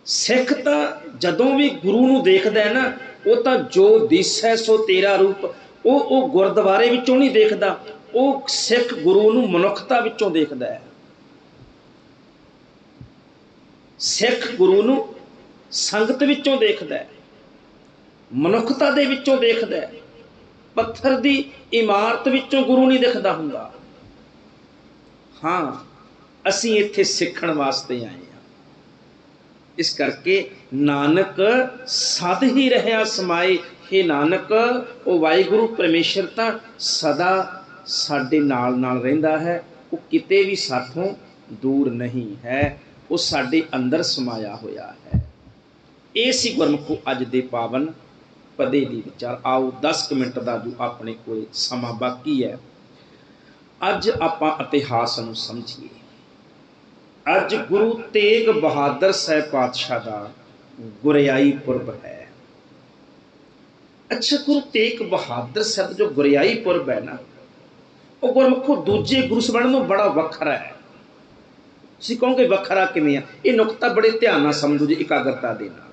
ਸਿੱਖ ਤਾਂ ਜਦੋਂ ਵੀ ਗੁਰੂ ਨੂੰ ਦੇਖਦਾ ਹੈ ਨਾ, ਉਹ ਤਾਂ ਜੋ ਦਿਸੈ ਸੋ ਤੇਰਾ ਰੂਪ, ਉਹ ਉਹ ਗੁਰਦੁਆਰੇ ਵਿੱਚੋਂ ਨਹੀਂ ਦੇਖਦਾ, ਉਹ ਸਿੱਖ ਗੁਰੂ ਨੂੰ ਮਨੁੱਖਤਾ ਵਿੱਚੋਂ ਦੇਖਦਾ ਹੈ। ਸਿੱਖ ਗੁਰੂ ਨੂੰ ਸੰਗਤ ਵਿੱਚੋਂ ਦੇਖਦਾ ਹੈ, ਮਨੁੱਖਤਾ ਦੇ ਵਿੱਚੋਂ ਦੇਖਦਾ ਹੈ। ਪੱਥਰ ਦੀ ਇਮਾਰਤ ਵਿੱਚੋਂ ਗੁਰੂ ਨਹੀਂ ਦਿਖਦਾ ਹੁੰਦਾ। ਹਾਂ, ਅਸੀਂ ਇੱਥੇ ਸਿੱਖਣ ਵਾਸਤੇ ਆਏ ਹਾਂ। ਇਸ ਕਰਕੇ ਨਾਨਕ ਸਦ ਹੀ ਰਹਿਆ ਸਮਾਏ। हे ਨਾਨਕ, ਉਹ ਵਾਹਿਗੁਰੂ ਪਰਮੇਸ਼ਰ ਤਾਂ ਸਦਾ ਸਾਡੇ ਨਾਲ ਨਾਲ ਰਹਿੰਦਾ ਹੈ। ਉਹ ਕਿਤੇ ਵੀ ਸਾਥੋਂ ਦੂਰ ਨਹੀਂ ਹੈ। ਉਹ ਸਾਡੇ ਅੰਦਰ ਸਮਾਇਆ ਹੋਇਆ ਹੈ। ਇਹ ਸੀ ਗੁਰਮੁਖੋ ਅੱਜ ਦੇ ਪਾਵਨ ਪਦੇ ਦੀ ਵਿਚਾਰ। ਆਓ 10 ਮਿੰਟ ਦਾ ਜੋ ਆਪਣੇ ਕੋਲ ਸਮਾਂ ਬਾਕੀ ਹੈ। ਅੱਜ ਆਪਾਂ ਇਤਿਹਾਸ ਨੂੰ ਸਮਝੀਏ। ਅੱਜ ਗੁਰੂ ਤੇਗ ਬਹਾਦਰ ਸਾਹਿਬ ਪਾਤਸ਼ਾਹ ਦਾ ਗੁਰਿਆਈ ਪੁਰਬ ਹੈ। ਅੱਛਾ, ਗੁਰੂ ਤੇਗ ਬਹਾਦਰ ਸਾਹਿਬ ਜੋ ਗੁਰਿਆਈ ਪੁਰਬ ਹੈ ਨਾ, ਉਹ ਗੁਰਮੁਖੋ ਦੂਜੇ ਗੁਰੂ ਸਾਹਿਬਾਨ ਨੂੰ ਬੜਾ ਵੱਖਰਾ ਹੈ। ਤੁਸੀਂ ਕਹੋਗੇ ਵੱਖਰਾ ਕਿਵੇਂ ਆ? ਇਹ ਨੁਕਤਾ ਬੜੇ ਧਿਆਨ ਨਾਲ ਸਮਝੋ ਜੀ, ਇਕਾਗਰਤਾ ਦੇ ਨਾਲ।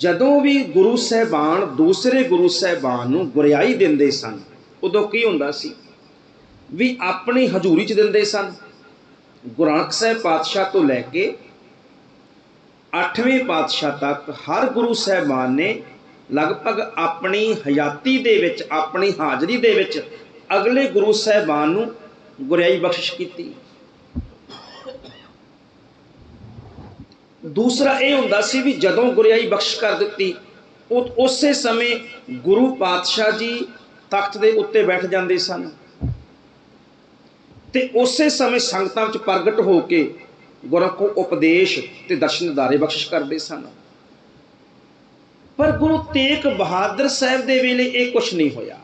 ਜਦੋਂ ਵੀ ਗੁਰੂ ਸਾਹਿਬਾਨ ਦੂਸਰੇ ਗੁਰੂ ਸਾਹਿਬਾਨ ਨੂੰ ਗੁਰਿਆਈ ਦਿੰਦੇ ਸਨ, ਉਦੋਂ ਕੀ ਹੁੰਦਾ ਸੀ? ਵੀ ਆਪਣੀ ਹਜ਼ੂਰੀ ਚ ਦਿੰਦੇ ਸਨ। ਗੁਰੂ ਨਾਨਕ ਸਾਹਿਬ ਪਾਤਸ਼ਾਹ ਤੋਂ ਲੈ ਕੇ 8ਵੇਂ ਪਾਤਸ਼ਾਹ ਤੱਕ ਹਰ ਗੁਰੂ ਸਾਹਿਬਾਨ ਨੇ ਲਗਭਗ ਆਪਣੀ ਹਯਾਤੀ ਦੇ ਵਿੱਚ, ਆਪਣੀ ਹਾਜ਼ਰੀ ਦੇ ਵਿੱਚ ਅਗਲੇ ਗੁਰੂ ਸਾਹਿਬਾਨ ਨੂੰ ਗੁਰਿਆਈ ਬਖਸ਼ਿਸ਼ ਕੀਤੀ। ਦੂਸਰਾ ਇਹ ਹੁੰਦਾ ਸੀ ਵੀ ਜਦੋਂ ਗੁਰਿਆਈ ਬਖਸ਼ ਕਰ ਦਿੱਤੀ, ਉਹ ਉਸੇ ਸਮੇਂ ਗੁਰੂ ਪਾਤਸ਼ਾਹ ਜੀ ਤਖਤ ਦੇ ਉੱਤੇ ਬੈਠ ਜਾਂਦੇ ਸਨ। ਤੇ ਉਸੇ ਸਮੇਂ ਸੰਗਤਾਂ ਵਿੱਚ ਪ੍ਰਗਟ ਹੋ ਕੇ ਗੁਰੂ ਕੋ ਉਪਦੇਸ਼ ਤੇ ਦਰਸ਼ਨ ਦਾਰੇ ਬਖਸ਼ਿਸ਼ ਕਰਦੇ ਸਨ। ਪਰ ਗੁਰੂ ਤੇਗ ਬਹਾਦਰ ਸਾਹਿਬ ਦੇ ਵੇਲੇ ਇਹ ਕੁਝ ਨਹੀਂ ਹੋਇਆ।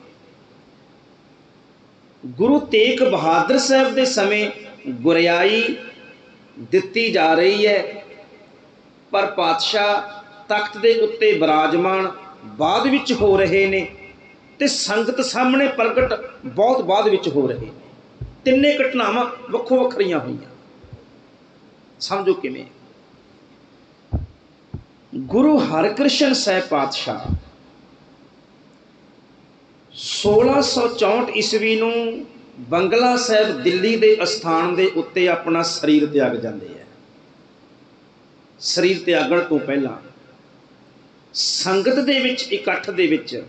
ਗੁਰੂ ਤੇਗ ਬਹਾਦਰ ਸਾਹਿਬ ਦੇ ਸਮੇਂ ਗੁਰਿਆਈ ਦਿੱਤੀ ਜਾ ਰਹੀ ਹੈ। ਪਰ ਪਾਤਸ਼ਾਹ ਤਖਤ ਦੇ ਉੱਤੇ ਬਿਰਾਜਮਾਨ ਬਾਅਦ ਵਿੱਚ ਹੋ ਰਹੇ ਨੇ ਤੇ ਸੰਗਤ ਸਾਹਮਣੇ ਪ੍ਰਗਟ ਬਹੁਤ ਬਾਅਦ ਵਿੱਚ ਹੋ ਰਹੇ ਨੇ। ਤਿੰਨੇ ਘਟਨਾਵਾਂ ਵੱਖੋ ਵੱਖਰੀਆਂ ਹੋਈਆਂ। ਸਮਝੋ ਕਿਵੇਂ? ਗੁਰੂ ਹਰਕ੍ਰਿਸ਼ਨ ਸਾਹਿਬ ਪਾਤਸ਼ਾਹ 1664 ਈਸਵੀ ਨੂੰ ਬੰਗਲਾ ਸਾਹਿਬ ਦਿੱਲੀ ਦੇ ਅਸਥਾਨ ਦੇ ਉੱਤੇ ਆਪਣਾ ਸਰੀਰ ਤਿਆਗ ਜਾਂਦੇ ਆ। ਸਰੀਰ ਤਿਆਗਣ ਤੋਂ ਪਹਿਲਾਂ ਸੰਗਤ ਦੇ ਵਿੱਚ, ਇਕੱਠ ਦੇ ਵਿੱਚ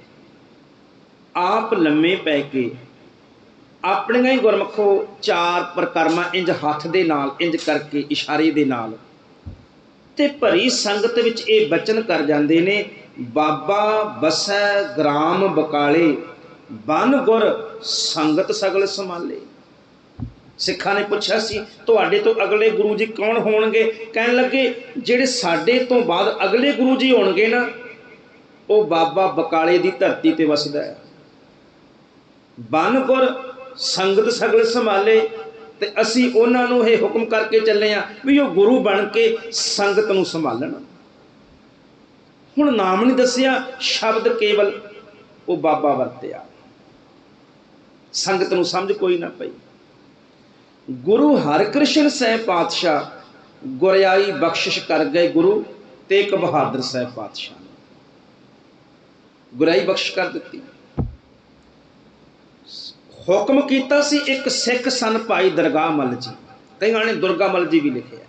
ਆਪ ਲੰਮੇ ਪੈ ਕੇ ਆਪਣੀਆਂ ਹੀ ਗੁਰਮਖੋ ਚਾਰ ਪ੍ਰਕਰਮਾਂ ਇੰਜ ਹੱਥ ਦੇ ਨਾਲ, ਇੰਜ ਕਰਕੇ, ਇਸ਼ਾਰੇ ਦੇ ਨਾਲ ਤੇ ਭਰੀ ਸੰਗਤ ਵਿੱਚ ਇਹ ਬਚਨ ਕਰ ਜਾਂਦੇ ਨੇ, ਬਾਬਾ ਬਸੈ ਗ੍ਰਾਮ ਬਕਾਲੇ, ਬਨ ਗੁਰ ਸੰਗਤ ਸਗਲ ਸੰਭਾਲੇ। ਸਿੱਖਾਂ ਨੇ ਪੁੱਛਿਆ ਸੀ, ਤੁਹਾਡੇ ਤੋਂ ਅਗਲੇ ਗੁਰੂ ਜੀ ਕੌਣ ਹੋਣਗੇ? ਕਹਿਣ ਲੱਗੇ, ਜਿਹੜੇ ਸਾਡੇ ਤੋਂ ਬਾਅਦ ਅਗਲੇ ਗੁਰੂ ਜੀ ਹੋਣਗੇ ਨਾ, ਉਹ ਬਾਬਾ ਬਕਾਲੇ ਦੀ ਧਰਤੀ ਤੇ ਵਸਦਾ ਹੈ। ਬਨ ਗੁਰ ਸੰਗਤ ਸਗਲ ਸੰਭਾਲੇ ਤੇ ਅਸੀਂ ਉਹਨਾਂ ਨੂੰ ਇਹ ਹੁਕਮ ਕਰਕੇ ਚੱਲੇ ਆ ਵੀ ਉਹ ਗੁਰੂ ਬਣ ਕੇ ਸੰਗਤ ਨੂੰ ਸੰਭਾਲਣ। ਹੁਣ ਨਾਮ ਨਹੀਂ ਦੱਸਿਆ, ਸ਼ਬਦ ਕੇਵਲ ਉਹ ਬਾਬਾ ਵਰਤਿਆ। ਸੰਗਤ ਨੂੰ ਸਮਝ ਕੋਈ ਨਾ ਪਈ। ਗੁਰੂ ਹਰਿਕ੍ਰਿਸ਼ਨ ਸਾਹਿਬ ਪਾਤਸ਼ਾਹ ਗੁਰਿਆਈ ਬਖਸ਼ਿਸ਼ ਕਰ ਗਏ ਗੁਰੂ ਤੇਗ ਬਹਾਦਰ ਸਾਹਿਬ ਪਾਤਸ਼ਾਹ ਨੇ। ਗੁਰਿਆਈ ਬਖਸ਼ ਕਰ ਦਿੱਤੀ। ਹੁਕਮ ਕੀਤਾ ਸੀ ਇੱਕ ਸਿੱਖ ਸਨ ਭਾਈ ਦਰਗਾਹ ਮੱਲ ਜੀ। ਕਈਆਂ ਨੇ ਦੁਰਗਾ ਮੱਲ ਜੀ ਵੀ ਲਿਖਿਆ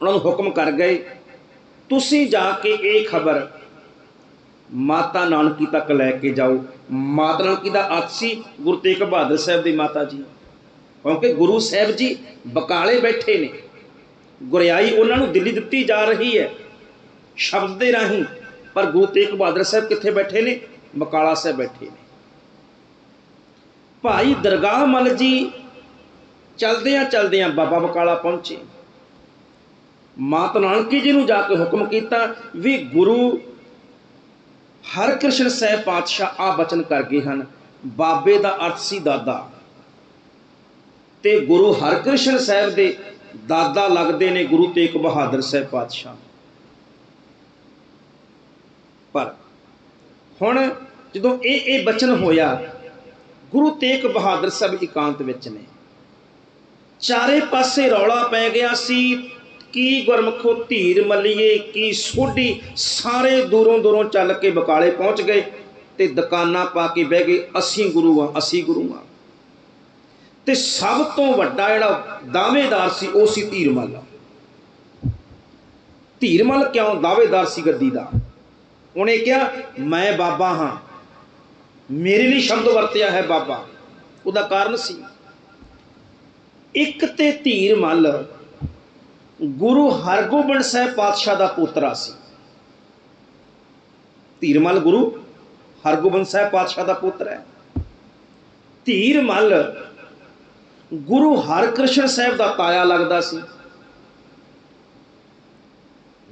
ਉਹਨਾਂ ਨੂੰ ਹੁਕਮ ਕਰ ਗਏ, ਤੁਸੀਂ ਜਾ ਕੇ ਇਹ ਖਬਰ ਮਾਤਾ ਨਾਨਕੀ ਤੱਕ ਲੈ ਕੇ ਜਾਓ। ਮਾਤਾ ਨਾਨਕੀ ਦਾ ਅੱਤ ਸੀ, ਗੁਰੂ ਤੇਗ ਬਹਾਦਰ ਸਾਹਿਬ ਦੀ ਮਾਤਾ ਜੀ। ਕਿਉਂਕਿ ਗੁਰੂ ਸਾਹਿਬ ਜੀ ਬਕਾਲੇ ਬੈਠੇ ਨੇ। ਗੁਰਿਆਈ ਉਹਨਾਂ ਨੂੰ ਦਿੱਲੀ ਦਿੱਤੀ ਜਾ ਰਹੀ ਹੈ, ਸ਼ਬਦ ਦੇ ਰਾਹੀਂ। ਪਰ ਗੁਰੂ ਤੇਗ ਬਹਾਦਰ ਸਾਹਿਬ ਕਿੱਥੇ ਬੈਠੇ ਨੇ? ਬਕਾਲਾ ਸਾਹਿਬ ਬੈਠੇ ਨੇ। ਭਾਈ ਦਰਗਾਹ ਮਲ ਜੀ, ਚਲਦਿਆਂ ਚਲਦਿਆਂ ਬਾਬਾ ਬਕਾਲਾ ਪਹੁੰਚੇ। ਮਾਤ ਨਾਨਕੀ ਜੀ ਨੂੰ ਜਾ ਕੇ ਹੁਕਮ ਕੀਤਾ ਵੀ ਗੁਰੂ ਹਰਕ੍ਰਿਸ਼ਨ ਸਾਹਿਬ ਪਾਤਸ਼ਾਹ ਆ ਬਚਨ ਕਰ ਗਏ ਹਨ। ਬਾਬੇ ਦਾ ਅਰਥ ਸੀ ਦਾਦਾ। ਤੇ ਗੁਰੂ ਹਰਕ੍ਰਿਸ਼ਨ ਸਾਹਿਬ ਦੇ ਦਾਦਾ ਲੱਗਦੇ ਨੇ ਗੁਰੂ ਤੇਗ ਬਹਾਦਰ ਸਾਹਿਬ ਪਾਤਸ਼ਾਹ। ਪਰ ਹੁਣ ਜਦੋਂ ਇਹ ਇਹ ਬਚਨ ਹੋਇਆ, ਗੁਰੂ ਤੇਗ ਬਹਾਦਰ ਸਾਹਿਬ ਇਕਾਂਤ ਵਿੱਚ ਨੇ। ਚਾਰੇ ਪਾਸੇ ਰੌਲਾ ਪੈ ਗਿਆ ਸੀ, ਕੀ ਗੁਰਮਖੋ ਧੀਰ ਮੱਲੀਏ, ਕੀ ਸੋਢੀ, ਸਾਰੇ ਦੂਰੋਂ ਦੂਰੋਂ ਚੱਲ ਕੇ ਬਕਾਲੇ ਪਹੁੰਚ ਗਏ ਤੇ ਦੁਕਾਨਾਂ ਪਾ ਕੇ ਬਹਿ ਗਏ, ਅਸੀਂ ਗੁਰੂ ਆ ਅਸੀਂ ਗੁਰੂ ਆ ਤੇ ਸਭ ਤੋਂ ਵੱਡਾ ਜਿਹੜਾ ਦਾਅਵੇਦਾਰ ਸੀ, ਉਹ ਸੀ ਧੀਰਮਲ। ਧੀਰਮਲ ਕਿਉਂ ਦਾਅਵੇਦਾਰ ਸੀ ਗੱਦੀ ਦਾ? ਉਹਨੇ ਕਿਹਾ, ਮੈਂ ਬਾਬਾ ਹਾਂ। ਮੇਰੇ ਲਈ ਸ਼ਬਦ ਵਰਤਿਆ ਹੈ ਬਾਬਾ। ਉਹਦਾ ਕਾਰਨ ਸੀ। ਇੱਕ ਤੇ ਧੀਰਮਲ ਗੁਰੂ ਹਰਗੋਬਿੰਦ ਸਾਹਿਬ ਪਾਤਸ਼ਾਹ ਦਾ ਪੁੱਤਰਾ ਸੀ। ਧੀਰਮਲ ਗੁਰੂ ਹਰਗੋਬਿੰਦ ਸਾਹਿਬ ਪਾਤਸ਼ਾਹ ਦਾ ਪੁੱਤਰ ਹੈ। ਧੀਰਮਲ ਗੁਰੂ ਹਰਕ੍ਰਿਸ਼ਨ ਸਾਹਿਬ ਦਾ ਤਾਇਆ ਲੱਗਦਾ ਸੀ।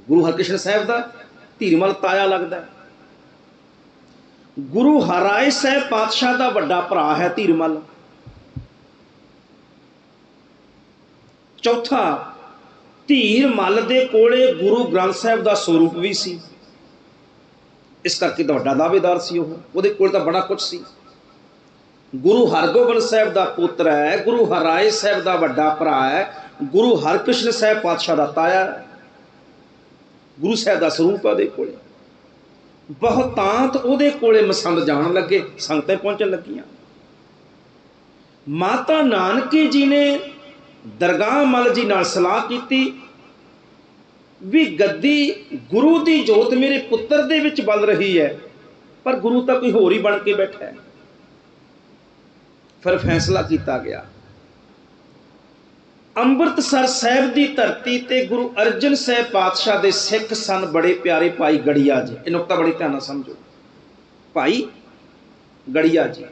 ਗੁਰੂ ਹਰਕ੍ਰਿਸ਼ਨ ਸਾਹਿਬ ਦਾ ਧੀਰਮਲ ਤਾਇਆ ਲੱਗਦਾ। ਹੈ ਗੁਰੂ ਹਰਾਏ ਸਾਹਿਬ ਪਾਤਸ਼ਾਹ ਦਾ ਵੱਡਾ ਭਰਾ ਹੈ ਧੀਰਮਲ। ਚੌਥਾ, ਧੀਰਮਲ ਦੇ ਕੋਲੇ ਗੁਰੂ ਗ੍ਰੰਥ ਸਾਹਿਬ ਦਾ ਸਰੂਪ ਵੀ ਸੀ। ਇਸ ਕਰਕੇ ਤਾਂ ਵੱਡਾ ਦਾਅਵੇਦਾਰ ਸੀ ਉਹ। ਉਹਦੇ ਕੋਲ ਤਾਂ ਬੜਾ ਕੁਝ ਸੀ। ਗੁਰੂ ਹਰਗੋਬਿੰਦ ਸਾਹਿਬ ਦਾ ਪੁੱਤਰ ਹੈ, ਗੁਰੂ ਹਰਾਏ ਸਾਹਿਬ ਦਾ ਵੱਡਾ ਭਰਾ ਹੈ, ਗੁਰੂ ਹਰਕ੍ਰਿਸ਼ਨ ਸਾਹਿਬ ਪਾਤਸ਼ਾਹ ਦਾ ਤਾਇਆ ਗੁਰੂ ਸਾਹਿਬ ਦਾ ਸਰੂਪ ਉਹਦੇ ਕੋਲੇ। ਬਹੁਤਾਂਤ ਉਹਦੇ ਕੋਲੇ ਮਸੰਦ ਜਾਣ ਲੱਗੇ, ਸੰਗਤਾਂ ਪਹੁੰਚਣ ਲੱਗੀਆਂ। ਮਾਤਾ ਨਾਨਕੀ ਜੀ ਨੇ ਦਰਗਾਹ ਮਲ ਜੀ ਨਾਲ ਸਲਾਹ ਕੀਤੀ ਵੀ ਗੱਦੀ ਗੁਰੂ ਦੀ ਜੋਤ ਮੇਰੇ ਪੁੱਤਰ ਦੇ ਵਿੱਚ ਬਲ ਰਹੀ ਹੈ, ਪਰ ਗੁਰੂ ਤਾਂ ਕੋਈ ਹੋਰ ਹੀ ਬਣ ਕੇ ਬੈਠਾ ਹੈ। ਫਿਰ ਫੈਸਲਾ ਕੀਤਾ ਗਿਆ। ਅੰਮ੍ਰਿਤਸਰ ਸਾਹਿਬ ਦੀ ਧਰਤੀ ਤੇ ਗੁਰੂ ਅਰਜਨ ਸਾਹਿਬ ਪਾਤਸ਼ਾਹ ਦੇ ਸਿੱਖ ਸਨ ਬੜੇ ਪਿਆਰੇ ਭਾਈ ਗੜੀਆ ਜੀ। ਇਹ ਨੁਕਤਾ ਬੜੀ ਧਿਆਨ ਨਾਲ ਸਮਝੋ। ਭਾਈ ਗੜੀਆ ਜੀ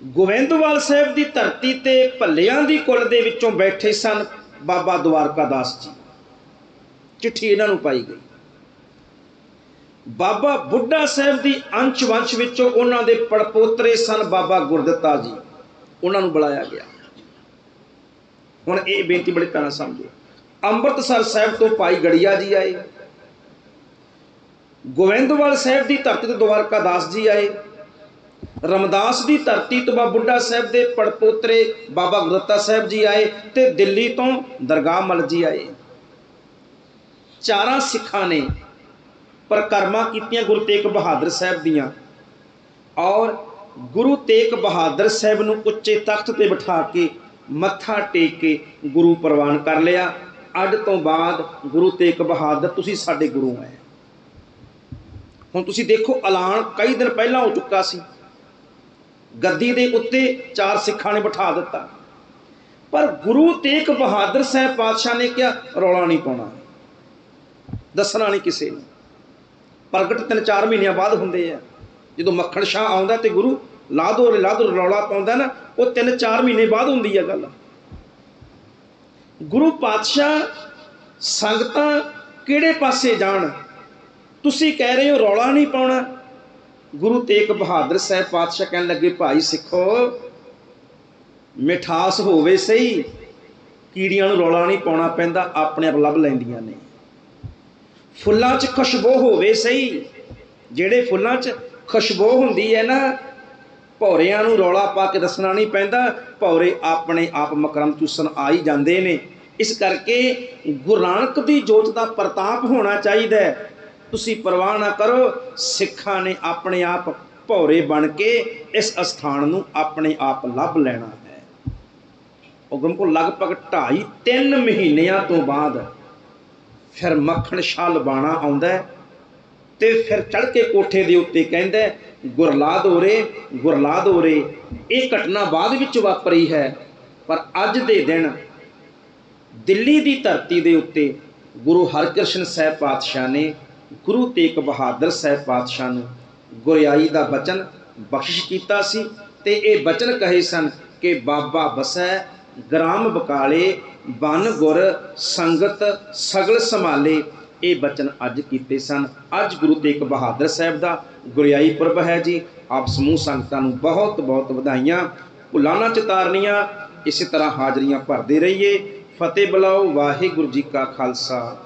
ਗੋਵਿੰਦਵਾਲ ਸਾਹਿਬ ਦੀ ਧਰਤੀ ਤੇ ਭੱਲਿਆਂ ਦੀ ਕੁਲ ਦੇ ਵਿੱਚੋਂ ਬੈਠੇ ਸਨ ਬਾਬਾ ਦਵਾਰਕਾ ਦਾਸ ਜੀ। ਚਿੱਠੀ ਇਹਨਾਂ ਨੂੰ ਪਾਈ ਗਈ। ਬਾਬਾ ਬੁੱਢਾ ਸਾਹਿਬ ਦੀ ਅੰਸ਼ ਵੰਸ਼ ਵਿੱਚੋਂ ਉਹਨਾਂ ਦੇ ਪੜਪੋਤਰੇ ਸਨ ਬਾਬਾ ਗੁਰਦਿੱਤਾ ਜੀ। ਉਹਨਾਂ ਨੂੰ ਬੁਲਾਇਆ ਗਿਆ। ਹੁਣ ਇਹ ਬੇਨਤੀ ਬੜੀ ਤਰ੍ਹਾਂ ਸਮਝੋ। ਅੰਮ੍ਰਿਤਸਰ ਸਾਹਿਬ ਤੋਂ ਭਾਈ ਗੜੀਆ ਜੀ ਆਏ। ਗੋਵਿੰਦਵਾਲ ਸਾਹਿਬ ਦੀ ਧਰਤੀ ਤੋਂ ਦਵਾਰਕਾ ਦਾਸ ਜੀ ਆਏ। ਰਮਦਾਸ ਦੀ ਧਰਤੀ ਤੋਂ ਬਾਬਾ ਬੁੱਢਾ ਸਾਹਿਬ ਦੇ ਪੜਪੋਤਰੇ ਬਾਬਾ ਗੁਰਦਿੱਤਾ ਸਾਹਿਬ ਜੀ ਆਏ ਤੇ ਦਿੱਲੀ ਤੋਂ ਦਰਗਾਹ ਮਲ ਜੀ ਆਏ। ਚਾਰਾਂ ਸਿੱਖਾਂ ਨੇ ਪਰਕਰਮਾ ਕੀਤੀਆਂ ਗੁਰੂ ਤੇਗ ਬਹਾਦਰ ਸਾਹਿਬ ਦੀਆਂ। ਔਰ ਗੁਰੂ ਤੇਗ ਬਹਾਦਰ ਸਾਹਿਬ ਨੂੰ ਉੱਚੇ ਤਖਤ ਤੇ ਬਿਠਾ ਕੇ ਮੱਥਾ ਟੇਕ ਕੇ ਗੁਰੂ ਪ੍ਰਵਾਨ ਕਰ ਲਿਆ। ਅੱਜ ਤੋਂ ਬਾਅਦ ਗੁਰੂ ਤੇਗ ਬਹਾਦਰ, ਤੁਸੀਂ ਸਾਡੇ ਗੁਰੂ ਆਏ ਹੁਣ ਤੁਸੀਂ ਦੇਖੋ, ਐਲਾਨ ਕਈ ਦਿਨ ਪਹਿਲਾਂ ਹੋ ਚੁੱਕਾ ਸੀ। ਗੱਦੀ ਦੇ ਉੱਤੇ ਚਾਰ ਸਿੱਖਾਂ ਨੇ ਬਿਠਾ ਦਿੱਤਾ। ਪਰ ਗੁਰੂ ਤੇਗ ਬਹਾਦਰ ਸਾਹਿਬ ਪਾਤਸ਼ਾਹ ਨੇ ਕਿਹਾ, ਰੌਲਾ ਨਹੀਂ ਪਾਉਣਾ। ਦੱਸਣਾ ਨਹੀਂ ਕਿਸੇ ਨੂੰ। ਪ੍ਰਗਟ ਤਿੰਨ ਚਾਰ ਮਹੀਨਿਆਂ ਬਾਅਦ ਹੁੰਦੇ ਆ। ਜਦੋਂ ਮੱਖਣ ਸ਼ਾਹ ਆਉਂਦਾ ਤੇ ਗੁਰੂ ਲਾਦੋ ਲਾਦੋ ਰੌਲਾ ਪਾਉਂਦਾ ਨਾ, ਉਹ ਤਿੰਨ ਚਾਰ ਮਹੀਨੇ ਬਾਅਦ ਹੁੰਦੀ ਆ ਗੱਲ। ਗੁਰੂ ਪਾਤਸ਼ਾਹ ਸੰਗਤਾਂ ਕਿਹੜੇ ਪਾਸੇ ਜਾਣ? ਤੁਸੀਂ ਕਹਿ ਰਹੇ ਹੋ ਰੌਲਾ ਨਹੀਂ ਪਾਉਣਾ। ਗੁਰੂ ਤੇਗ ਬਹਾਦਰ ਸਾਹਿਬ ਪਾਤਸ਼ਾਹ ਕਹਿਣ ਲੱਗੇ, ਭਾਈ ਸਿੱਖੋ, ਮਿਠਾਸ ਹੋਵੇ ਸਹੀ, ਕੀੜੀਆਂ ਨੂੰ ਰੌਲਾ ਨਹੀਂ ਪਾਉਣਾ ਪੈਂਦਾ, ਆਪਣੇ ਆਪ ਲੱਭ ਲੈਂਦੀਆਂ ਨੇ। ਫੁੱਲਾਂ 'ਚ ਖੁਸ਼ਬੂ ਹੋਵੇ ਸਹੀ। ਜਿਹੜੇ ਫੁੱਲਾਂ 'ਚ ਖੁਸ਼ਬੂ ਹੁੰਦੀ ਹੈ ਨਾ, ਭੌਰਿਆਂ ਨੂੰ ਰੌਲਾ ਪਾ ਕੇ ਦੱਸਣਾ ਨਹੀਂ ਪੈਂਦਾ। ਭੌਰੇ ਆਪਣੇ ਆਪ ਮਕਰਮ ਚੂਸਣ ਆ ਹੀ ਜਾਂਦੇ ਨੇ। ਇਸ ਕਰਕੇ ਗੁਰੂ ਨਾਨਕ ਦੀ ਜੋਤ ਦਾ ਪ੍ਰਤਾਪ ਹੋਣਾ ਚਾਹੀਦਾ ਤੁਸੀਂ ਪਰਵਾਹ ਨਾ ਕਰੋ, ਸਿੱਖਾਂ ਨੇ ਆਪਣੇ ਆਪ ਭੌਰੇ ਬਣ ਕੇ ਇਸ ਅਸਥਾਨ ਨੂੰ ਆਪਣੇ ਆਪ ਲੱਭ ਲੈਣਾ ਹੈ। ਉਗਮ ਕੋ ਲਗਭਗ 2.5 3 ਮਹੀਨਿਆਂ ਤੋਂ ਬਾਅਦ ਫਿਰ ਮੱਖਣ ਸ਼ਾਹ ਲਬਾਣਾ ਆਉਂਦਾ ਹੈ ਤੇ ਫਿਰ ਚੜ ਕੇ ਕੋਠੇ ਦੇ ਉੱਤੇ ਕਹਿੰਦਾ ਹੈ, ਗੁਰਲਾਦ ਹੋਰੇ ਗੁਰਲਾਦ ਹੋਰੇ ਇਹ ਘਟਨਾ ਬਾਅਦ ਵਿੱਚ ਵਾਪਰੀ ਹੈ ਪਰ ਅੱਜ ਦੇ ਦਿਨ ਦਿੱਲੀ ਦੀ ਧਰਤੀ ਦੇ ਉੱਤੇ ਗੁਰੂ ਹਰਕ੍ਰਿਸ਼ਨ ਸਾਹਿਬ ਪਾਤਸ਼ਾਹ ਨੇ ਗੁਰੂ ਤੇਗ ਬਹਾਦਰ ਸਾਹਿਬ ਪਾਤਸ਼ਾਹ ਨੂੰ ਗੁਰਿਆਈ ਦਾ ਬਚਨ ਬਖਸ਼ਿਸ਼ ਕੀਤਾ ਸੀ ਤੇ ਇਹ ਬਚਨ ਕਹੇ ਸਨ ਕਿ ਬਾਬਾ ਬਸੈ ਗ੍ਰਾਮ ਬਕਾਲੇ ਬਨ ਗੁਰ ਸੰਗਤ ਸਗਲ ਸੰਭਾਲੇ, ਇਹ ਬਚਨ ਅੱਜ ਕੀਤੇ ਸਨ। ਅੱਜ ਗੁਰੂ ਤੇਗ ਬਹਾਦਰ ਸਾਹਿਬ ਦਾ ਗੁਰਿਆਈ ਪੁਰਬ ਹੈ ਜੀ। ਆਪ ਸਮੂਹ ਸੰਗਤਾਂ ਨੂੰ ਬਹੁਤ ਬਹੁਤ ਵਧਾਈਆਂ। ਭੁਲਾਣਾ ਚਤਾਰਨੀਆਂ ਇਸੇ ਤਰ੍ਹਾਂ ਹਾਜ਼ਰੀਆਂ ਭਰਦੇ ਰਹੀਏ। ਫਤਿਹ ਬੁਲਾਓ ਵਾਹਿਗੁਰੂ ਜੀ ਕਾ ਖਾਲਸਾ।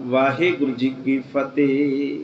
ਵਾਹਿਗੁਰੂ ਜੀ ਕੀ ਫਤਿਹ।